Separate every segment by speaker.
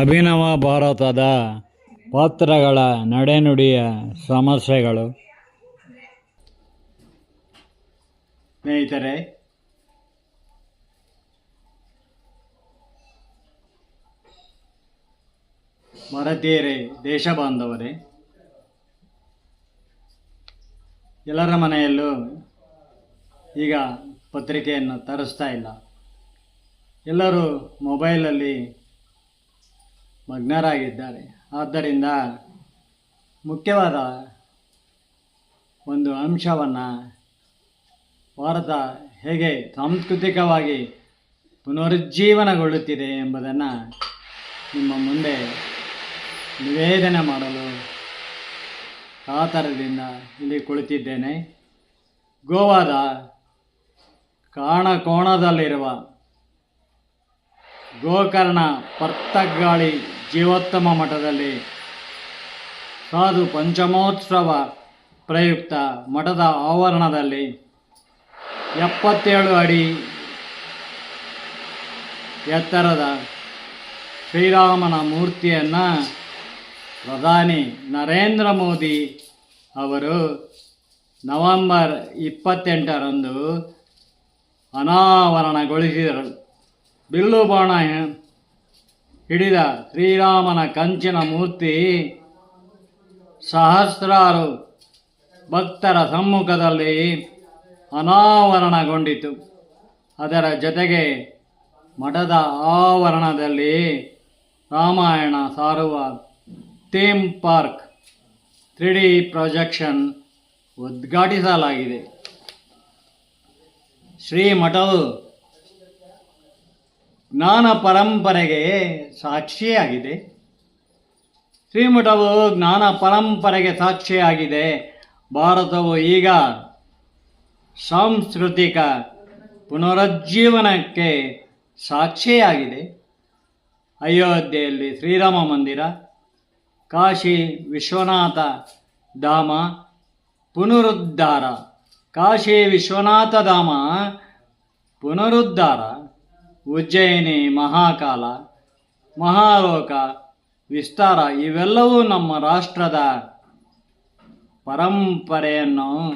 Speaker 1: ಅಭಿನವ ಭಾರತದ ಪಾತ್ರಗಳ ನಡೆನುಡಿಯ ಸಮಸ್ಯೆಗಳು. ಸ್ನೇಹಿತರೆ ಭಾರತೀಯರೇ ದೇಶ ಬಾಂಧವರೇ ಎಲ್ಲರ ಮನೆಯಲ್ಲೂ ಈಗ ಪತ್ರಿಕೆಯನ್ನು ತರಿಸ್ತಾ ಇಲ್ಲ. ಎಲ್ಲರೂ ಮೊಬೈಲಲ್ಲಿ ಮಗ್ನರಾಗಿದ್ದಾರೆ. ಆದ್ದರಿಂದ ಮುಖ್ಯವಾದ ಒಂದು ಅಂಶವನ್ನು ಭಾರತ ಹೇಗೆ ಸಾಂಸ್ಕೃತಿಕವಾಗಿ ಪುನರುಜ್ಜೀವನಗೊಳ್ಳುತ್ತಿದೆ ಎಂಬುದನ್ನು ನಿಮ್ಮ ಮುಂದೆ ನಿವೇದನೆ ಮಾಡಲು ಕಾತರದಿಂದ ಇಲ್ಲಿ ಕುಳಿತಿದ್ದೇನೆ. ಗೋವಾದ ಕಾಣಕೋಣದಲ್ಲಿರುವ ಗೋಕರ್ಣ ಪರ್ತಗಾಳಿ ಜೀವೋತ್ತಮ ಮಠದಲ್ಲಿ ಸಾಧು ಪಂಚಮೋತ್ಸವ ಪ್ರಯುಕ್ತ ಮಠದ ಆವರಣದಲ್ಲಿ ಎಪ್ಪತ್ತೇಳು ಅಡಿ ಎತ್ತರದ ಶ್ರೀರಾಮನ ಮೂರ್ತಿಯನ್ನು ಪ್ರಧಾನಿ ನರೇಂದ್ರ ಮೋದಿ ಅವರು ನವೆಂಬರ್ ಇಪ್ಪತ್ತೆಂಟರಂದು ಅನಾವರಣಗೊಳಿಸಿದರು. ಬಿಲ್ಲು ಬಾಣ ಹಿಡಿದ ಶ್ರೀರಾಮನ ಕಂಚಿನ ಮೂರ್ತಿ ಸಹಸ್ರಾರು ಭಕ್ತರ ಸಮ್ಮುಖದಲ್ಲಿ ಅನಾವರಣಗೊಂಡಿತು. ಅದರ ಜೊತೆಗೆ ಮಠದ ಆವರಣದಲ್ಲಿ ರಾಮಾಯಣ ಸಾರುವ theme park three D projection ಉದ್ಘಾಟಿಸಲಾಗಿದೆ. ಶ್ರೀಮಠವು ಜ್ಞಾನ ಪರಂಪರೆಗೆ ಸಾಕ್ಷಿಯಾಗಿದೆ. ಶ್ರೀಮಠವು ಜ್ಞಾನ ಪರಂಪರೆಗೆ ಸಾಕ್ಷಿಯಾಗಿದೆ. ಭಾರತವು ಈಗ ಸಾಂಸ್ಕೃತಿಕ ಪುನರುಜ್ಜೀವನಕ್ಕೆ ಸಾಕ್ಷಿಯಾಗಿದೆ. ಅಯೋಧ್ಯೆಯಲ್ಲಿ ಶ್ರೀರಾಮ ಮಂದಿರ, ಕಾಶಿ ವಿಶ್ವನಾಥ ಧಾಮ, ಪುನರುದ್ಧಾರ, ಕಾಶಿ ವಿಶ್ವನಾಥ ಧಾಮ ಪುನರುದ್ಧಾರ, ಉಜ್ಜಯಿನಿ, ಮಹಾಕಾಲ, ಮಹಾಲೋಕ, ವಿಸ್ತಾರ ಇವೆಲ್ಲವೂ ನಮ್ಮ ರಾಷ್ಟ್ರದ ಪರಂಪರೆಯನ್ನು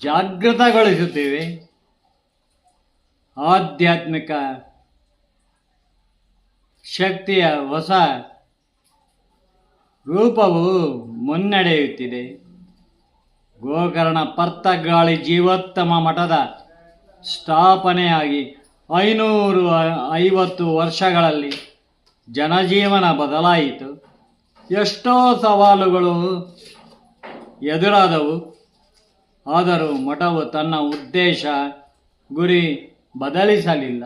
Speaker 1: ಜಾಗೃತಗೊಳಿಸುತ್ತಿವೆ. ಆಧ್ಯಾತ್ಮಿಕ ಶಕ್ತಿಯ ಹೊಸ ರೂಪವು ಮುನ್ನಡೆಯುತ್ತಿದೆ. ಗೋಕರ್ಣ ಪರ್ತಗಾಳಿ ಜೀವೋತ್ತಮ ಮಠದ ಸ್ಥಾಪನೆಯಾಗಿ ಐನೂರು ಐವತ್ತು ವರ್ಷಗಳಲ್ಲಿ ಜನಜೀವನ ಬದಲಾಯಿತು. ಎಷ್ಟೋ ಸವಾಲುಗಳು ಎದುರಾದವು. ಆದರೂ ಮಠವು ತನ್ನ ಉದ್ದೇಶ ಗುರಿ ಬದಲಿಸಲಿಲ್ಲ.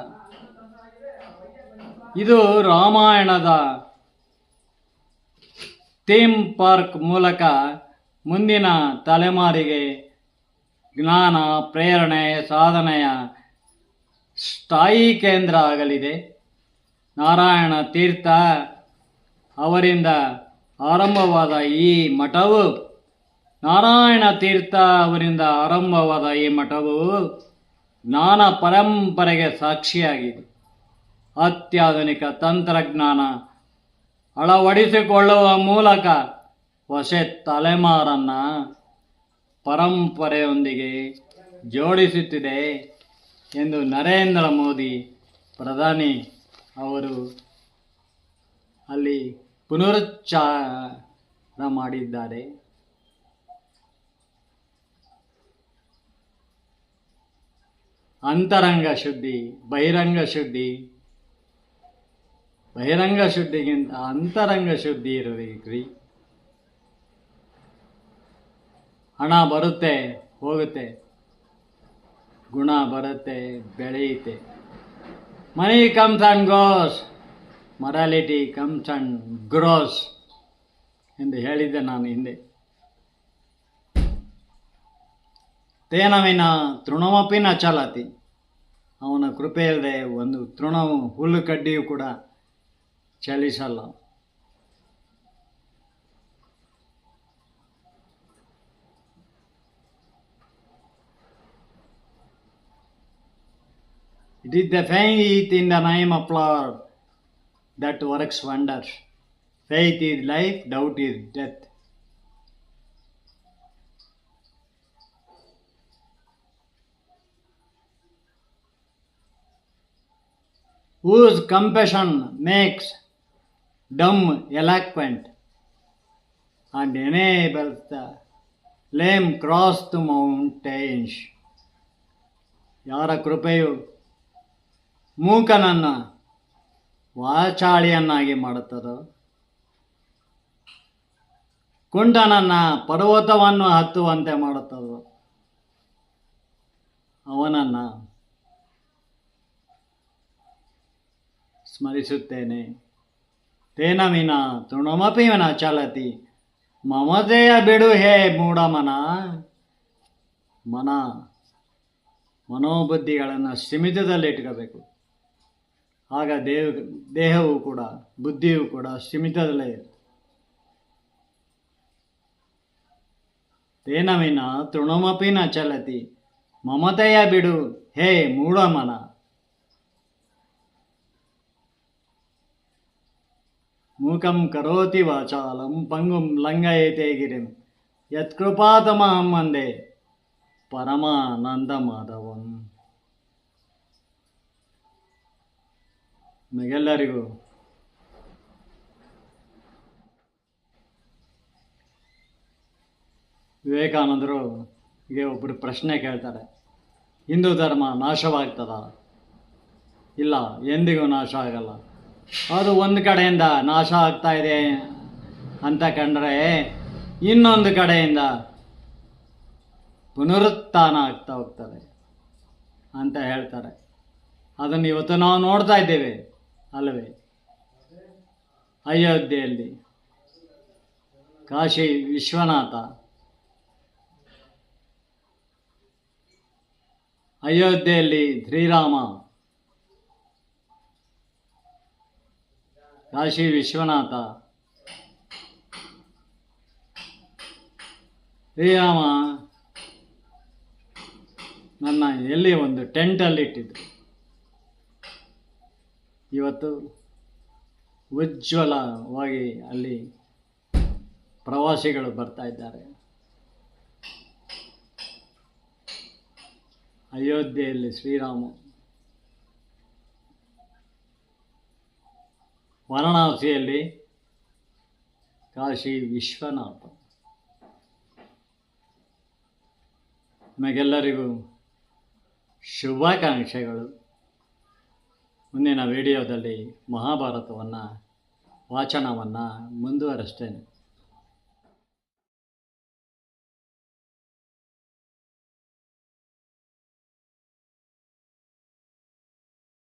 Speaker 1: ಇದು ರಾಮಾಯಣದ ಥೀಮ್ ಪಾರ್ಕ್ ಮೂಲಕ ಮುಂದಿನ ತಲೆಮಾರಿಗೆ ಜ್ಞಾನ, ಪ್ರೇರಣೆ, ಸಾಧನೆಯ ಸ್ಥಾಯಿ ಕೇಂದ್ರ ಆಗಲಿದೆ ನಾರಾಯಣ ತೀರ್ಥ ಅವರಿಂದ ಆರಂಭವಾದ ಈ ಮಠವು, ನಾರಾಯಣ ತೀರ್ಥ ಅವರಿಂದ ಆರಂಭವಾದ ಈ ಮಠವು ಜ್ಞಾನ ಪರಂಪರೆಗೆ ಸಾಕ್ಷಿಯಾಗಿದೆ. ಅತ್ಯಾಧುನಿಕ ತಂತ್ರಜ್ಞಾನ ಅಳವಡಿಸಿಕೊಳ್ಳುವ ಮೂಲಕ ಹೊಸ ತಲೆಮಾರನ್ನು ಪರಂಪರೆಯೊಂದಿಗೆ ಜೋಡಿಸುತ್ತಿದೆ ಎಂದು ನರೇಂದ್ರ ಮೋದಿ ಪ್ರಧಾನಿ ಅವರು ಅಲ್ಲಿ ಪುನರುಚ್ಚಾರ ಮಾಡಿದ್ದಾರೆ. ಅಂತರಂಗ ಶುದ್ಧಿ, ಬಹಿರಂಗ ಶುದ್ಧಿ, ಬಹಿರಂಗ ಶುದ್ಧಿಗಿಂತ ಅಂತರಂಗ ಶುದ್ಧಿ ಇರಬೇಕ್ರಿ. ಹಣ ಬರುತ್ತೆ, ಹೋಗುತ್ತೆ. ಗುಣ ಬರುತ್ತೆ, ಬೆಳೆಯುತ್ತೆ. Money comes and goes morality comes and grows ಎಂದು ಹೇಳಿದ್ದೆ ನಾನು ಹಿಂದೆ. ತೇನವಿನ ತೃಣಮಪಿನ ಚಲತಿ ಅವನ ಕೃಪೆಯಲ್ಲದೆ ಒಂದು ತೃಣವು ಹುಲ್ಲು ಕಡ್ಡಿಯು ಕೂಡ ಚಲಿಸಲ್ಲ. It is the faith in the name of Lord that works wonders. Faith is life, doubt is death. Whose compassion makes dumb eloquent and enables the lame cross the mountains. ಯಾರ ಕೃಪೆಯು ಮೂಕನನ್ನು ವಾಚಾಳಿಯನ್ನಾಗಿ ಮಾಡುತ್ತದೋ. ಕುಂಟನನ್ನು ಪರ್ವತವನ್ನು ಹತ್ತುವಂತೆ ಮಾಡುತ್ತದೋ. ಅವನನ್ನು ಸ್ಮರಿಸುತ್ತೇನೆ. ತೇನ ವಿನ ತೃಣಮಪಿ ವಿನ ಚಲತಿ. ಮಮತೆಯ ಬಿಡು ಹೇ ಮೂಢಮನ. ಮನ ಮನೋಬುದ್ಧಿಗಳನ್ನು ಸ್ಥಿಮಿತದಲ್ಲಿಟ್ಕೋಬೇಕು ಆಗ ದೇವ ದೇಹವು ಕೂಡ, ಬುದ್ಧಿಯು ಕೂಡ ಸೀಮಿತದಲ್ಲೇ ಇರುತ್ತೆ. ತೇನ ಚಲತಿ, ಮಮತೆಯ ಬಿಡು, ಹೇ ಮೂಢಮನ. ಮೂಕಂ ಕರೋತಿ ವಾಚಾಲಂ, ಪಂಗುಂ ಲಂಘಯತೆ ಗಿರಿಂ, ಯತ್ಕೃಪಾತಮಹಂ ಅಂದೆ ಪರಮಾನಂದ ಮಾಧವಂ. ನಿಮಗೆಲ್ಲರಿಗೂ ವಿವೇಕಾನಂದರು ಹೀಗೆ ಒಬ್ಬರು ಪ್ರಶ್ನೆ ಕೇಳ್ತಾರೆ. ಹಿಂದೂ ಧರ್ಮ ನಾಶವಾಗ್ತದ? ಇಲ್ಲ, ಎಂದಿಗೂ ನಾಶ ಆಗಲ್ಲ. ಅದು ಒಂದು ಕಡೆಯಿಂದ ನಾಶ ಆಗ್ತಾ ಇದೆ ಅಂತ ಕಂಡ್ರೆ ಇನ್ನೊಂದು ಕಡೆಯಿಂದ ಪುನರುತ್ಥಾನ ಆಗ್ತಾ ಹೋಗ್ತದೆ ಅಂತ ಹೇಳ್ತಾರೆ. ಅದನ್ನು ಇವತ್ತು ನಾವು ನೋಡ್ತಾ ಇದ್ದೇವೆ. ಅಲ್ಲವೇ? ಅಯೋಧ್ಯೆಯಲ್ಲಿ ಕಾಶಿ ವಿಶ್ವನಾಥ. ಅಯೋಧ್ಯೆಯಲ್ಲಿ ಶ್ರೀರಾಮ. ಕಾಶಿ ವಿಶ್ವನಾಥ. ಶ್ರೀರಾಮ ನನ್ನ ಎಲ್ಲಿ ಒಂದು ಟೆಂಟಲ್ಲಿ ಇಟ್ಟಿದ್ರು ಇವತ್ತು ಉಜ್ವಲವಾಗಿ ಅಲ್ಲಿ ಪ್ರವಾಸಿಗಳು ಬರ್ತಾ ಇದ್ದಾರೆ. ಅಯೋಧ್ಯೆಯಲ್ಲಿ ಶ್ರೀರಾಮ ವಾರಣಾಸಿಯಲ್ಲಿ ಕಾಶಿ ವಿಶ್ವನಾಥ. ನಿಮಗೆಲ್ಲರಿಗೂ ಶುಭಾಕಾಂಕ್ಷೆಗಳು. ಮುಂದಿನ ವಿಡಿಯೋದಲ್ಲಿ ಮಹಾಭಾರತವನ್ನು ವಾಚನವನ್ನು ಮುಂದುವರಿಸ್ತೇನೆ.